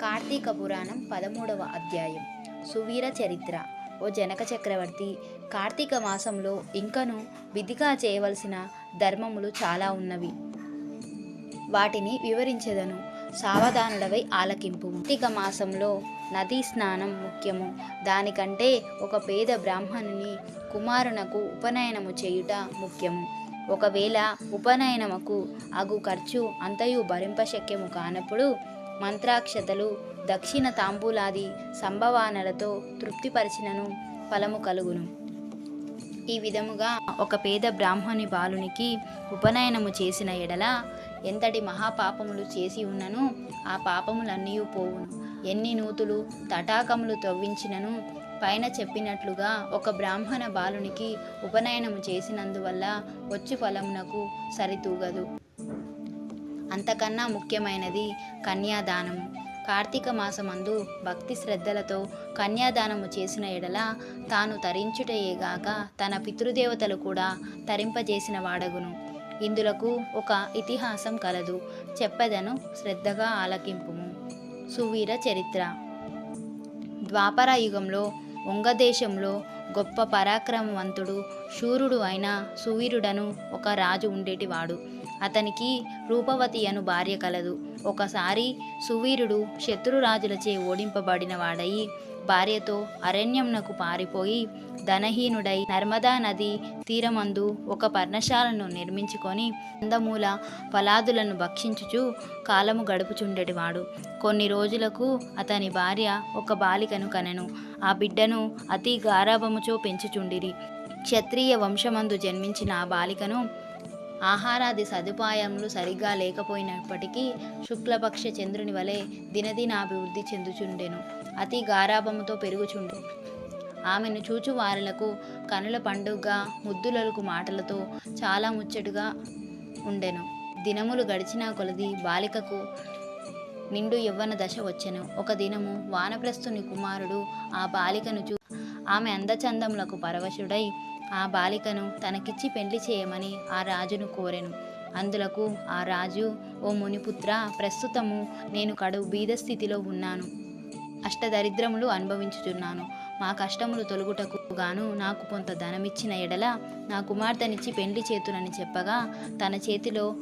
కార్తీక పురాణం పదమూడవ అధ్యాయం. సువీర చరిత్ర. ఓ జనక చక్రవర్తి కార్తీక మాసంలో ఇంకను విధిగా చేయవలసిన ధర్మములు చాలా ఉన్నవి. వాటిని వివరించెదను. సావధానుడవై ఆలకింపు. కార్తీక మాసంలో నదీ స్నానం ముఖ్యము. దానికంటే ఒక పేద బ్రాహ్మణుని కుమారునకు ఉపనయనము చేయుట ముఖ్యము. ఒకవేళ ఉపనయనముకు అగు ఖర్చు అంతయు భరింపశక్యము కానప్పుడు మంత్రాక్షతలు దక్షిణ తాంబూలాది సంభవానలతో తృప్తిపరిచినను ఫలము కలుగును. ఈ విధముగా ఒక పేద బ్రాహ్మణి బాలునికి ఉపనయనము చేసిన ఎడల ఎంతటి మహాపాపములు చేసి ఉన్నను ఆ పాపములన్నీ పోవును. ఎన్ని నూతులు తటాకములు తవ్వించినను పైన చెప్పినట్లుగా ఒక బ్రాహ్మణ బాలునికి ఉపనయనము చేసినందువల్ల వచ్చు ఫలమునకు సరితూగదు. అంతకన్నా ముఖ్యమైనది కన్యాదానము కార్తీక మాసమందు భక్తి శ్రద్ధలతో కన్యాదానము చేసిన ఎడల తాను తరించుటయేగాక తన పితృదేవతలు కూడా తరింపజేసిన వాడగును. ఇందులకు ఒక ఇతిహాసం కలదు. చెప్పదను శ్రద్ధగా ఆలకింపుము. సువీర చరిత్ర. ద్వాపర యుగంలో ఉంగదేశంలో గొప్ప పరాక్రమవంతుడు శూరుడు అయిన సువీరుడను ఒక రాజు ఉండేటివాడు. అతనికి రూపవతి అను భార్య కలదు. ఒకసారి సువీరుడు శత్రురాజులచే ఓడింపబడిన వాడయి భార్యతో అరణ్యంనకు పారిపోయి ధనహీనుడై నర్మదా నది తీరమందు ఒక పర్ణశాలను నిర్మించుకొని అందమూల ఫలాదులను భక్షించుచు కాలము గడుపుచుండేటివాడు. కొన్ని రోజులకు అతని భార్య ఒక బాలికను కనెను. ఆ బిడ్డను అతి గారాభముచో పెంచుచుండిరి. క్షత్రియ వంశమందు జన్మించిన ఆ బాలికను ఆహారాది సదుపాయములు సరిగ్గా లేకపోయినప్పటికీ శుక్లపక్ష చంద్రుని వలె దినదినాభివృద్ధి చెందుచుండెను. అతి గారాభముతో పెరుగుచుండు. ఆమెను చూచువారులకు కనుల పండుగ ముద్దులకు మాటలతో చాలా ముచ్చటుగా ఉండెను. దినములు గడిచిన కొలది బాలికకు నిండు యవ్వన దశ వచ్చెను. ఒక దినము వానప్రస్థుని కుమారుడు ఆ బాలికను చూ ఆమె అందచందములకు పరవశుడై ఆ బాలికను తనకిచ్చి పెండ్లి చేయమని ఆ రాజును కోరెను. అందులకు ఆ రాజు ఓ మునిపుత్ర ప్రస్తుతము నేను కడువు బీద స్థితిలో ఉన్నాను. అష్టదరిద్రములు అనుభవించుచున్నాను. మా కష్టములు తొలుగుటకు గాను నాకు కొంత ధనమిచ్చిన ఎడల నా కుమార్తెనిచ్చి పెండ్లి చేతునని చెప్పగా తన చేతిలో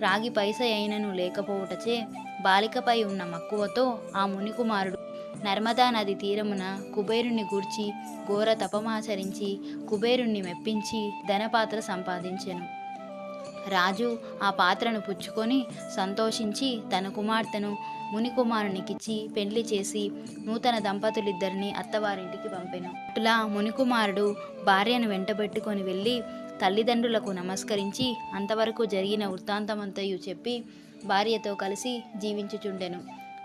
రాగి పైస అయినను లేకపోవుటచే బాలికపై ఉన్న మక్కువతో ఆ మునికుమారుడు నర్మదా నది తీరమున కుబేరుణ్ణి గూర్చి ఘోర తపమాచరించి కుబేరుణ్ణి మెప్పించి ధనపాత్ర సంపాదించెను. రాజు ఆ పాత్రను పుచ్చుకొని సంతోషించి తన కుమార్తెను మునికుమారునికిచ్చి పెండ్లి చేసి నూతన దంపతులిద్దరిని అత్తవారింటికి పంపెను. అట్లా మునికుమారుడు భార్యను వెంటబెట్టుకొని వెళ్ళి తల్లిదండ్రులకు నమస్కరించి అంతవరకు జరిగిన వృత్తాంతమంతయు చెప్పి భార్యతో కలిసి జీవించుచుండెను.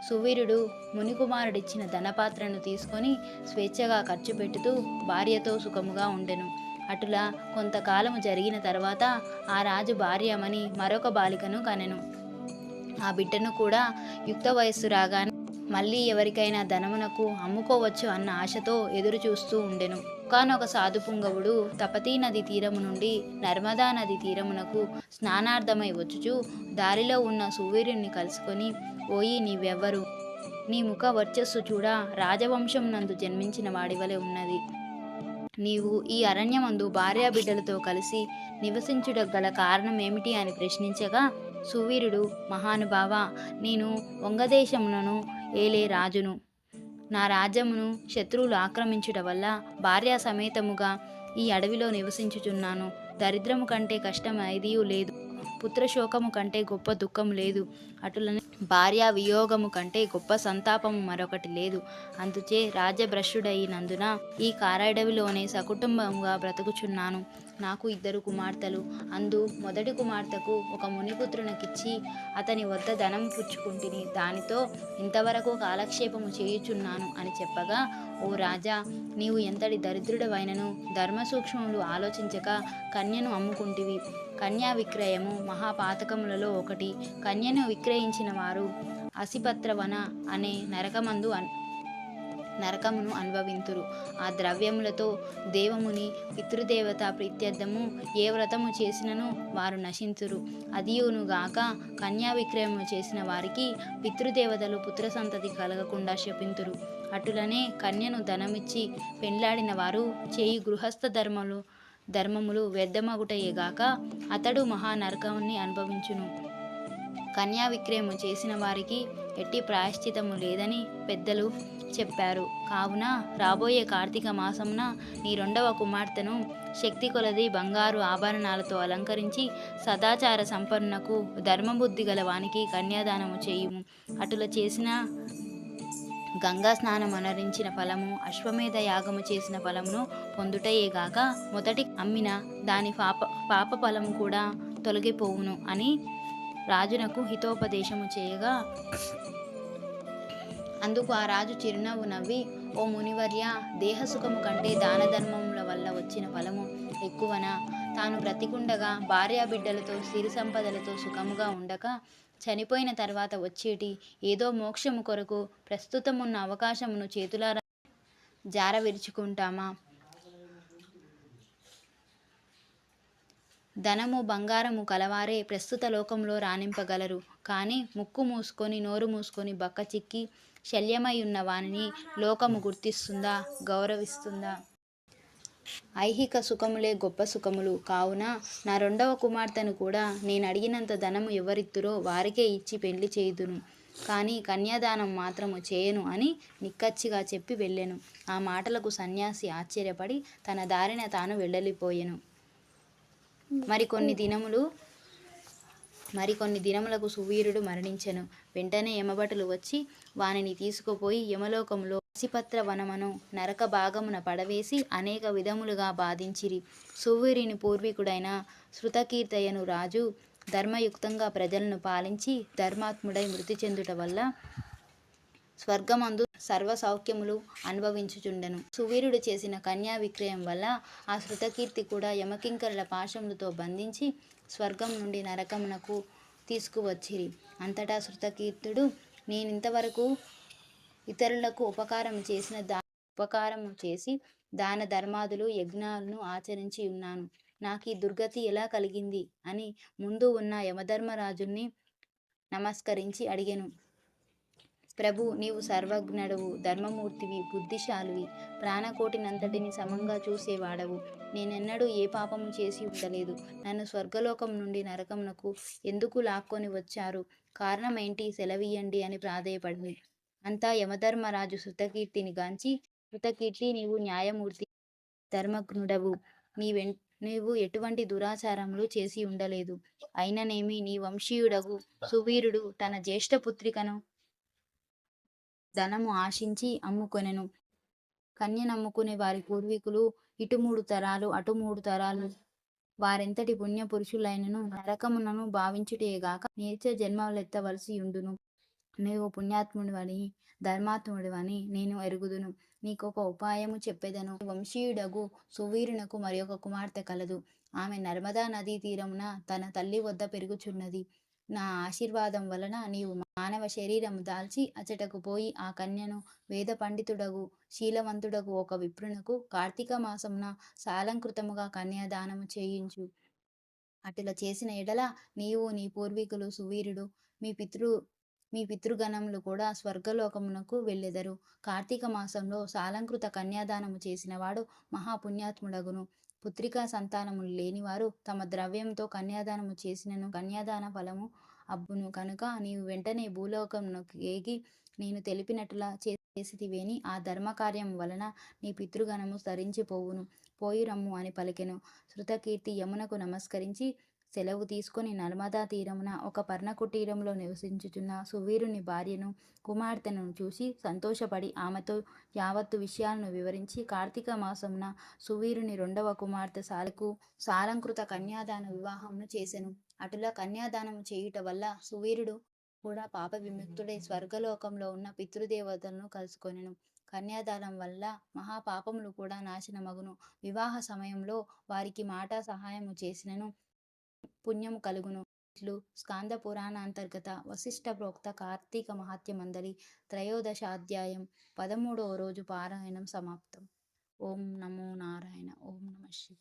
సువీరుడు మునికుమారుడిచ్చిన ధనపాత్రను తీసుకొని స్వేచ్ఛగా ఖర్చు పెట్టుతూ భార్యతో సుఖముగా ఉండెను. అటులా కొంతకాలము జరిగిన తర్వాత ఆ రాజు భార్యమని మరొక బాలికను కనెను. ఆ బిడ్డను కూడా యుక్త వయస్సు రాగానే మళ్ళీ ఎవరికైనా ధనమునకు అమ్ముకోవచ్చు అన్న ఆశతో ఎదురు చూస్తూ ఉండెను. ఒకనొక సాధు పుంగవుడు తపతీ నది తీరము నుండి నర్మదా నది తీరమునకు స్నానార్థమై వచ్చుచు దారిలో ఉన్న సూర్యుడిని కలుసుకొని ఓయి నీవెవ్వరు? నీ ముఖ వర్చస్సు చూడ రాజవంశం నందు జన్మించిన వాడివలే ఉన్నది. నీవు ఈ అరణ్యమందు భార్యా బిడ్డలతో కలిసి నివసించుట గల కారణం ఏమిటి అని ప్రశ్నించగా సువీరుడు మహానుభావ నేను వంగదేశములను ఏలే రాజును. నా రాజ్యమును శత్రువులు ఆక్రమించుట వల్ల భార్యా సమేతముగా ఈ అడవిలో నివసించుచున్నాను. దరిద్రము కంటే కష్టం ఏదీ లేదు. పుత్రశోకము కంటే గొప్ప దుఃఖం లేదు. అటులనే భార్యా వియోగము కంటే గొప్ప సంతాపము మరొకటి లేదు. అందుచే రాజభ్రష్యుడైనందున ఈ కారడవిలోనే సకుటుంబంగా బ్రతుకుచున్నాను. నాకు ఇద్దరు కుమార్తెలు. అందు మొదటి కుమార్తెకు ఒక మునిపుత్రునికిచ్చి అతని వద్ద ధనం పుచ్చుకుంటుని దానితో ఇంతవరకు కాలక్షేపము చేయుచున్నాను అని చెప్పగా ఓ రాజా నీవు ఎంతటి దరిద్రుడవైనను ధర్మసూక్ష్మములు ఆలోచించక కన్యను అమ్ముకుంటివి. కన్యా విక్రయము మహాపాతకములలో ఒకటి. కన్యను విక్రయించిన వారు అసిపత్రవన అనే నరకమందు అన్- నరకమును అనుభవింతురు. ఆ ద్రవ్యములతో దేవముని పితృదేవత ప్రీత్యర్థము ఏ వ్రతము చేసినను వారు నశించురు అదియునుగాక కన్యా విక్రయము చేసిన వారికి పితృదేవతలు పుత్ర సంతతి కలగకుండా శపింతురు. అటులనే కన్యను ధనమిచ్చి పెండ్లాడిన వారు చేయి గృహస్థ ధర్మములు ధర్మములు వ్యర్థమగుటయేగాక అతడు మహానరకాన్ని అనుభవించును. కన్యా విక్రయము చేసిన వారికి ఎట్టి ప్రాయశ్చితము లేదని పెద్దలు చెప్పారు. కావున రాబోయే కార్తీక మాసమున నీ రెండవ కుమార్తెను శక్తి కొలది బంగారు ఆభరణాలతో అలంకరించి సదాచార సంపన్నునకు ధర్మబుద్ధి గల వానికి కన్యాదానము చేయుము. అటుల చేసిన గంగా స్నానం అనరించిన ఫలము అశ్వమేధ యాగము చేసిన ఫలమును పొందుటయేగాక మొదటి అమ్మిన దాని పాప పాప ఫలము కూడా తొలగిపోవును అని రాజునకు హితోపదేశము చేయగా అందుకు ఆ రాజు చిరునవ్వు నవ్వి ఓ మునివర్య దేహసుఖము కంటే దాన ధర్మముల వల్ల వచ్చిన ఫలము ఎక్కువనా? తాను బ్రతికుండగా భార్యాబిడ్డలతో సిరి సంపదలతో సుఖముగా ఉండక చనిపోయిన తర్వాత వచ్చేటి ఏదో మోక్షము కొరకు ప్రస్తుతం ఉన్న అవకాశమును చేతులారా జార విరుచుకుంటామా? ధనము బంగారము కలవారే ప్రస్తుత లోకంలో రాణింపగలరు. కానీ ముక్కు మూసుకొని నోరు మూసుకొని బక్క చిక్కి శల్యమై ఉన్న వానిని లోకము గుర్తిస్తుందా? గౌరవిస్తుందా? ఐహిక సుఖములే గొప్ప సుఖములు. కావున నా రెండవ కుమార్తెను కూడా నేను అడిగినంత ధనము ఎవరిత్తురో వారికే ఇచ్చి పెళ్ళి చేయుదును. కానీ కన్యాదానం మాత్రము చేయను అని నిక్కచ్చిగా చెప్పి వెళ్ళెను. ఆ మాటలకు సన్యాసి ఆశ్చర్యపడి తన దారిన తాను వెళ్ళలిపోయెను. మరికొన్ని దినములు మరికొన్ని దినములకు సువీరుడు మరణించెను. వెంటనే యమభటులు వచ్చి వానిని తీసుకుపోయి యమలోకంలో పసిపత్ర వనమును నరక భాగమున పడవేసి అనేక విధములుగా బాధించిరి. సువీరుని పూర్వీకుడైన శృతకీర్తయను రాజు ధర్మయుక్తంగా ప్రజలను పాలించి ధర్మాత్ముడై మృతి చెందుట వల్ల స్వర్గమందు సర్వ సౌఖ్యములు అనుభవించుచుండెను. సువీరుడు చేసిన కన్యా విక్రయం వల్ల ఆ శృతకీర్తి కూడా యమకింకరుల పాశములతో బంధించి స్వర్గం నుండి నరకమునకు తీసుకువచ్చిరి. అంతటా శృతకీర్తుడు నేనింతవరకు ఇతరులకు ఉపకారం చేసిన దా ఉపకారం చేసి దాన ధర్మాదులు యజ్ఞాలను ఆచరించి ఉన్నాను. నాకు ఈ దుర్గతి ఎలా కలిగింది? అని ముందు ఉన్న యమధర్మరాజుని నమస్కరించి అడిగెను. ప్రభు నీవు సర్వజ్ఞుడవు ధర్మమూర్తివి బుద్ధిశాలివి. ప్రాణకోటినంతటిని సమంగా చూసేవాడవు. నేనెన్నడూ ఏ పాపము చేసి ఉండలేదు. నన్ను స్వర్గలోకం నుండి నరకమునకు ఎందుకు లాక్కొని వచ్చారు? కారణమేంటి? సెలవీయండి అని ప్రాధేయపడింది. అంతా యమధర్మరాజు శృతకీర్తిని గాంచి శృతకీర్తి నీవు న్యాయమూర్తి ధర్మజ్ఞుడవు నీ వెం నీవు ఎటువంటి దురాచారములు చేసి ఉండలేదు. అయిననేమి నీ వంశీయుడగు సువీరుడు తన జ్యేష్ఠ పుత్రికను ధనము ఆశించి అమ్ముకొనెను. కన్యనమ్ముకునే వారి పూర్వీకులు ఇటు మూడు తరాలు అటు మూడు తరాలు. వారెంతటి పుణ్య పురుషులైనను నరకమునను భావించుటేగాక నీచ జన్మలెత్తవలసి ఉండును. నీవు పుణ్యాత్ముడివని ధర్మాత్ముడివని నేను ఎరుగుదును. ఒక ఉపాయము చెప్పేదను. వంశీయుడగు సువీరునకు మరి ఒక కుమార్తె కలదు. ఆమె నర్మదా నదీ తీరమున తన తల్లి వద్ద పెరుగుచున్నది. నా ఆశీర్వాదం వలన నీవు మానవ శరీరము దాల్చి అచటకు పోయి ఆ కన్యను వేద పండితుడగు శీలవంతుడగు ఒక విప్రునకు కార్తీక మాసమున సాలంకృతముగా కన్యాదానము చేయించు. అటుల చేసిన ఎడల నీవు నీ పూర్వీకులు సువీరుడు మీ పితృ మీ పితృగణములు కూడా స్వర్గలోకమునకు వెళ్ళెదరు. కార్తీక మాసంలో సాలంకృత కన్యాదానము చేసినవాడు మహాపుణ్యాత్ముడగును. పుత్రికా సంతానములు లేనివారు తమ ద్రవ్యంతో కన్యాదానము చేసినను కన్యాదాన ఫలము అబ్బును కనుక నీవు వెంటనే భూలోకమునకు ఏగి నేను తెలిపినట్లా చేసితివేని ఆ ధర్మకార్యం వలన నీ పితృగణము తరించిపోవును పోయి రమ్ము అని పలికెను. శృతకీర్తి యమునకు నమస్కరించి సెలవు తీసుకొని నర్మదా తీరమున ఒక పర్ణకుటీరంలో నివసించుచున్న సువీరుని భార్యను కుమార్తెను చూసి సంతోషపడి ఆమెతో యావత్తు విషయాలను వివరించి కార్తీక మాసమున సువీరుని రెండవ కుమార్తె సాలకు సాలంకృత కన్యాదాన వివాహమును చేసెను. అటులా కన్యాదానం చేయుట వల్ల సువీరుడు కూడా పాప విముక్తుడై స్వర్గలోకంలో ఉన్న పితృదేవతలను కలుసుకొనెను. కన్యాదానం వల్ల మహాపాపములు కూడా నాశనమగును. వివాహ సమయంలో వారికి మాట సహాయము చేసినను. పుణ్యము కలుగును. ఇట్లు స్కాంద పురాణ అంతర్గత వశిష్ట ప్రోక్త కార్తీక మహాత్య మండలి త్రయోదశ అధ్యాయం పదమూడవ రోజు పారాయణం సమాప్తం. ఓం నమో నారాయణ. ఓం నమ శివ